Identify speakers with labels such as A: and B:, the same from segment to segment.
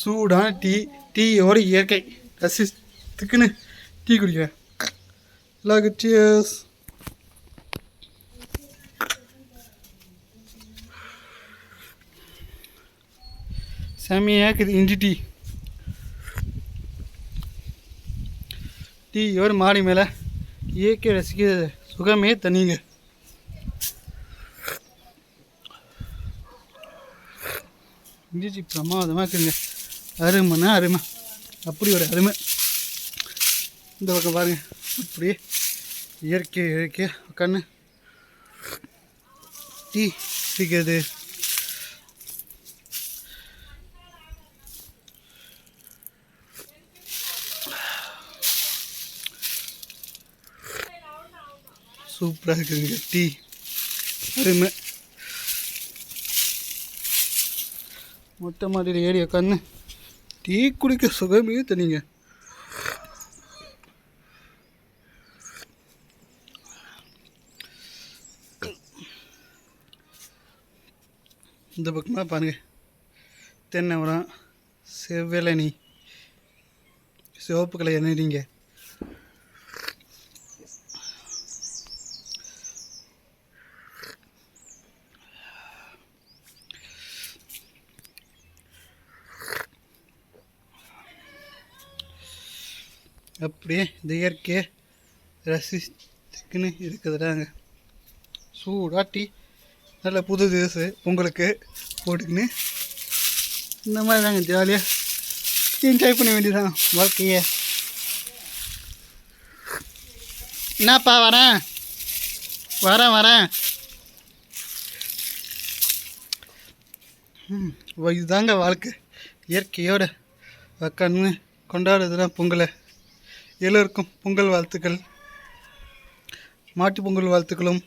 A: சூடான டீ டீயோட இயற்கை. ரசித்துக்குன்னு டீ குடிக்கிறேன். எல்லாருக்கும் சியர்ஸ் செம்மையாக இருக்குது இஞ்சி டீ. டீயோட மாடி மேலே இயற்கை ரசிக்கிற சுகமே தனிங்க இஞ்சி பிரமாதமாக இருக்குங்க. அருமைன்னா அருமை. அப்படி ஒரு அருமை. இந்த பக்கம் பாருங்க. அப்படியே இயற்கை இயற்கை. உட்காந்து டீ குடிக்கிறது. சூப்பராக இருக்குதுங்க. டீ. அருமை. மொட்டை மாடியில் ஏறி உட்காந்து டீ குடிக்க சுகமே தனிங்க. இந்த பக்கமாக பாருங்க. தென்னை மரம் செவ்வெளனி சிவப்பு கலை நீங்கள் அப்படியே இந்த இயற்கையை ரசிச்சுக்குன்னு இருக்குதுடாங்க சூடாக டீ. நல்ல புது திவசு உங்களுக்கு போட்டுக்கின்னு இந்த மாதிரி தாங்க ஜாலியாக என்ஜாய் பண்ண வேண்டியதான் வாழ்க்கையை. என்னப்பா வரேன் வரேன் வரேன் ம், இதுதாங்க வாழ்க்கை. இயற்கையோட உக்காந்து கொண்டாடுறதுதான் பொங்கலை. எல்லோருக்கும் பொங்கல் வாழ்த்துக்கள். மாட்டு பொங்கல் வாழ்த்துக்களும்.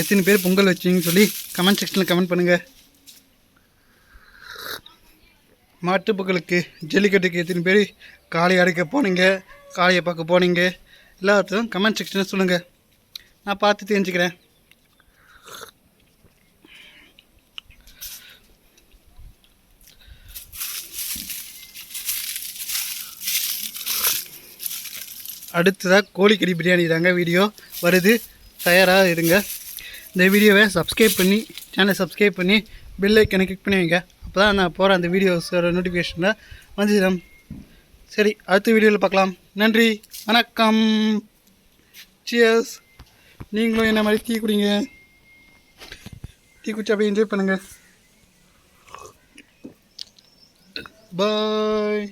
A: எத்தனை பேர் பொங்கல் வச்சிங்கன்னு சொல்லி கமெண்ட் செக்ஷனில் கமெண்ட் பண்ணுங்கள் மாட்டுப்பக்கலுக்கு ஜல்லிக்கட்டுக்கு எத்தனை பேர் காளி அடைக்க போனீங்க. காளையை பார்க்க போனீங்க. எல்லாத்தையும் கமெண்ட் செக்ஷனில் சொல்லுங்கள் நான் பார்த்து தெரிஞ்சுக்கிறேன். அடுத்ததாக கோழிக்கறி பிரியாணி தாங்க வீடியோ. வருது. தயாராக இருங்க. இந்த வீடியோவை சப்ஸ்கிரைப் பண்ணி சேனலை சப்ஸ்கிரைப் பண்ணி பெல் கிளிக் பண்ணி வைங்க. அப்போ தான் நான் போகிற அந்த வீடியோஸோட நோட்டிஃபிகேஷனில் வந்துடும் சரி அடுத்த வீடியோவில் பார்க்கலாம். நன்றி வணக்கம். சியர்ஸ் நீங்களும் என்ன மாதிரி டீ குடிங்க? டீ குடிச்சு அப்படியே என்ஜாய் பண்ணுங்கள் பாய்